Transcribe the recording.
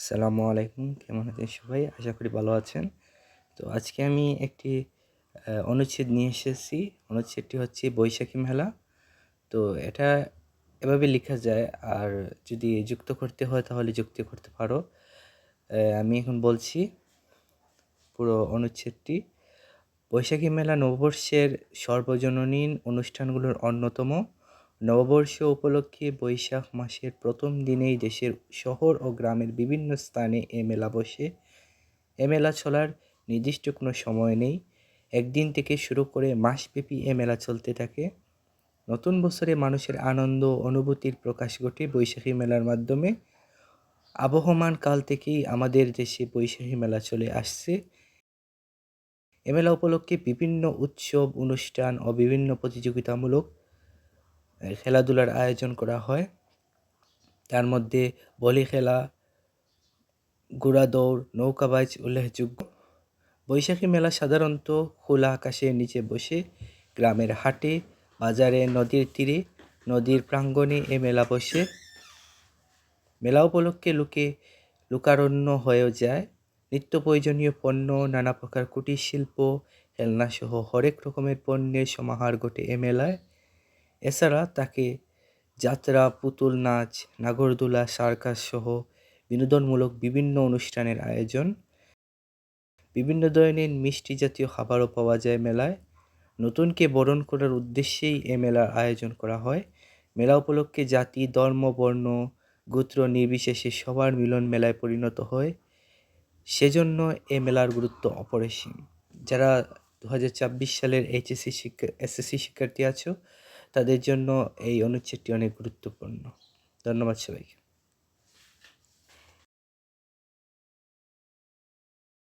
আসসালামু আলাইকুম, কেমন আছেন সবাই? আশা করি ভালো আছেন। তো আজকে আমি একটি অনুচ্ছেদ নিয়ে এসেছি। অনুচ্ছেদটি হচ্ছে বৈশাখী মেলা। তো এটা এভাবে লেখা যায়, আর যদি যুক্ত করতে হয় তাহলে যুক্ত করতে পারো। আমি এখন বলছি পুরো অনুচ্ছেদটি। বৈশাখী মেলা নববর্ষের সর্বজননীন অনুষ্ঠানগুলোর অন্যতম। নববর্ষ উপলক্ষে বৈশাখ মাসের প্রথম দিনেই দেশের শহর ও গ্রামের বিভিন্ন স্থানে এ মেলা বসে। এ মেলা চলার নির্দিষ্ট কোনো সময় নেই। একদিন থেকে শুরু করে মাসব্যাপী এ মেলা চলতে থাকে। নতুন বছরে মানুষের আনন্দ অনুভূতির প্রকাশ ঘটে বৈশাখী মেলার মাধ্যমে। আবহমান কাল থেকেই আমাদের দেশে বৈশাখী মেলা চলে আসছে। এ মেলা উপলক্ষে বিভিন্ন উৎসব, অনুষ্ঠান ও বিভিন্ন প্রতিযোগিতামূলক খেলাধুলার আয়োজন করা হয়। তার মধ্যে ভলি খেলা, ঘোড়া দৌড় নৌকাবাজ উল্লেখযোগ্য। বৈশাখী মেলা সাধারণত খোলা আকাশের নিচে বসে গ্রামের হাটে, বাজারে, নদীর তীরে, নদীর প্রাঙ্গণে এ মেলা বসে। মেলা উপলক্ষে লোকে লোকারণ্য হয়েও যায়। নিত্য প্রয়োজনীয় পণ্য, নানা প্রকার কুটির শিল্প, খেলনাসহ হরেক রকমের পণ্যের সমাহার ঘটে এ মেলায়। এছাড়া তাকে যাত্রা, পুতুল নাচ, নাগরদোলা, সার্কাস সহ বিনোদনমূলক বিভিন্ন অনুষ্ঠানের আয়োজন। বিভিন্ন ধরনের মিষ্টি জাতীয় খাবারও পাওয়া যায় মেলায়। নতুনকে বরণ করার উদ্দেশ্যেই এ মেলার আয়োজন করা হয়। মেলা উপলক্ষে জাতি, ধর্ম, বর্ণ, গোত্র নির্বিশেষে সবার মিলন মেলায় পরিণত হয়। সেজন্য এ মেলার গুরুত্ব অপরিসীম। যারা দু হাজার ছাব্বিশ সালের এইচএসসি শিক্ষা, এসএসসি শিক্ষার্থী আছো তাদের জন্য এই অনুচ্ছেদটি অনেক গুরুত্বপূর্ণ। ধন্যবাদ সবাইকে।